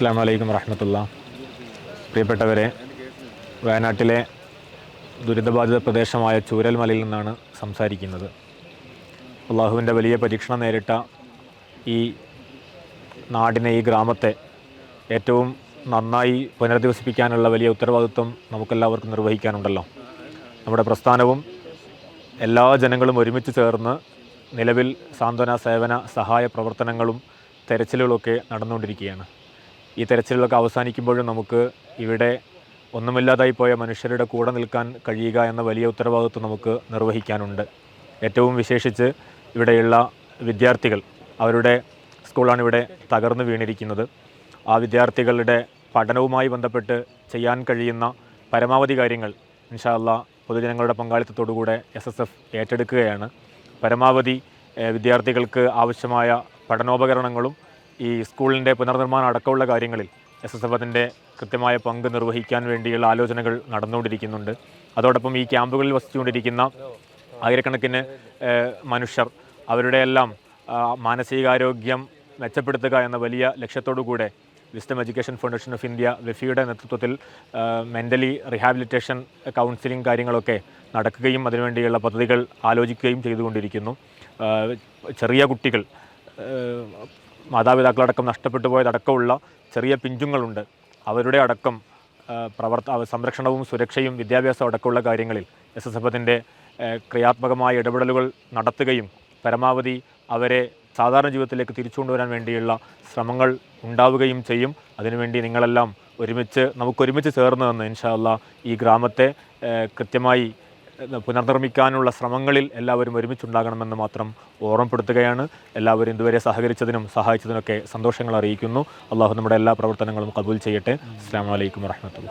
അസ്സാം വലൈക്കും വറഹമത്തുള്ള. പ്രിയപ്പെട്ടവരെ വയനാട്ടിലെ ദുരിതബാധിത പ്രദേശമായ ചൂരൽമലയിൽ നിന്നാണ് സംസാരിക്കുന്നത്. അള്ളാഹുവിന്റെ വലിയ പരീക്ഷണം നേരിട്ട ഈ നാടിനെ ഈ ഗ്രാമത്തെ ഏറ്റവും നന്നായി പുനരധിവസിപ്പിക്കാനുള്ള വലിയ ഉത്തരവാദിത്വം നമുക്കെല്ലാവർക്കും നിർവഹിക്കാനുണ്ടല്ലോ. നമ്മുടെ പ്രസ്ഥാനവും എല്ലാ ജനങ്ങളും ഒരുമിച്ച് ചേർന്ന് നിലവിൽ സാന്ത്വന സേവന സഹായ പ്രവർത്തനങ്ങളും തെരച്ചിലുകളൊക്കെ നടന്നുകൊണ്ടിരിക്കുകയാണ്. ഈ തെരച്ചിലൊക്കെ അവസാനിക്കുമ്പോഴും നമുക്ക് ഇവിടെ ഒന്നുമില്ലാതായി പോയ മനുഷ്യരുടെ കൂടെ നിൽക്കാൻ കഴിയുക എന്ന വലിയ ഉത്തരവാദിത്വം നമുക്ക് നിർവഹിക്കാനുണ്ട്. ഏറ്റവും വിശേഷിച്ച് ഇവിടെയുള്ള വിദ്യാർത്ഥികൾ അവരുടെ സ്കൂളാണ് ഇവിടെ തകർന്നു വീണിരിക്കുന്നത്. ആ വിദ്യാർത്ഥികളുടെ പഠനവുമായി ബന്ധപ്പെട്ട് ചെയ്യാൻ കഴിയുന്ന പരമാവധി കാര്യങ്ങൾ ഇൻഷാല്ല പൊതുജനങ്ങളുടെ പങ്കാളിത്തത്തോടുകൂടെ എസ് എസ് എഫ് ഏറ്റെടുക്കുകയാണ്. പരമാവധി വിദ്യാർത്ഥികൾക്ക് ആവശ്യമായ പഠനോപകരണങ്ങളും ഈ സ്കൂളിന്റെ പുനർനിർമ്മാണം അടക്കമുള്ള കാര്യങ്ങളിൽ എസ് എസ് എഫ് അതിന്റെ കൃത്യമായ പങ്ക് നിർവഹിക്കാൻ വേണ്ടിയുള്ള ആലോചനകൾ നടന്നുകൊണ്ടിരിക്കുന്നുണ്ട്. അതോടൊപ്പം ഈ ക്യാമ്പുകളിൽ വസിച്ചുകൊണ്ടിരിക്കുന്ന ആയിരക്കണക്കിന് മനുഷ്യർ അവരുടെയെല്ലാം മാനസികാരോഗ്യം മെച്ചപ്പെടുത്തുക എന്ന വലിയ ലക്ഷ്യത്തോടു കൂടെ wisdom education foundation of India വെഫിയുടെ നേതൃത്വത്തിൽ മെന്റലി റിഹാബിലിറ്റേഷൻ കൗൺസിലിംഗ് കാര്യങ്ങളൊക്കെ നടക്കുകയും അതിനുവേണ്ടിയുള്ള പദ്ധതികൾ ആലോചിക്കുകയും ചെയ്തുകൊണ്ടിരിക്കുന്നു. ചെറിയ കുട്ടികൾ മാതാപിതാക്കളടക്കം നഷ്ടപ്പെട്ടു പോയതടക്കമുള്ള ചെറിയ പിഞ്ചുങ്ങളുണ്ട്. അവരുടെ അടക്കം പ്രവർത്ത സംരക്ഷണവും സുരക്ഷയും വിദ്യാഭ്യാസവും അടക്കമുള്ള കാര്യങ്ങളിൽ എസ് എസ് എഫത്തിന്റെ ക്രിയാത്മകമായ ഇടപെടലുകൾ നടത്തുകയും പരമാവധി അവരെ സാധാരണ ജീവിതത്തിലേക്ക് തിരിച്ചു കൊണ്ടുവരാൻ വേണ്ടിയുള്ള ശ്രമങ്ങൾ ഉണ്ടാവുകയും ചെയ്യും. അതിനുവേണ്ടി നിങ്ങളെല്ലാം ഒരുമിച്ച് നമുക്കൊരുമിച്ച് ചേർന്ന് നിന്ന് ഇൻഷാല്ല ഈ ഗ്രാമത്തെ കൃത്യമായി പുനർനിർമ്മിക്കാനുള്ള ശ്രമങ്ങളിൽ എല്ലാവരും ഒരുമിച്ചുണ്ടാകണമെന്ന് മാത്രം ഓർമ്മപ്പെടുത്തുകയാണ്. എല്ലാവരും ഇതുവരെ സഹകരിച്ചതിനും സഹായിച്ചതിനൊക്കെ സന്തോഷങ്ങൾ അറിയിക്കുന്നു. അള്ളാഹു നമ്മുടെ എല്ലാ പ്രവർത്തനങ്ങളും കബൂൽ ചെയ്യട്ടെ. അസ്സാം വലൈക്കും വാഹമത്തുള്ള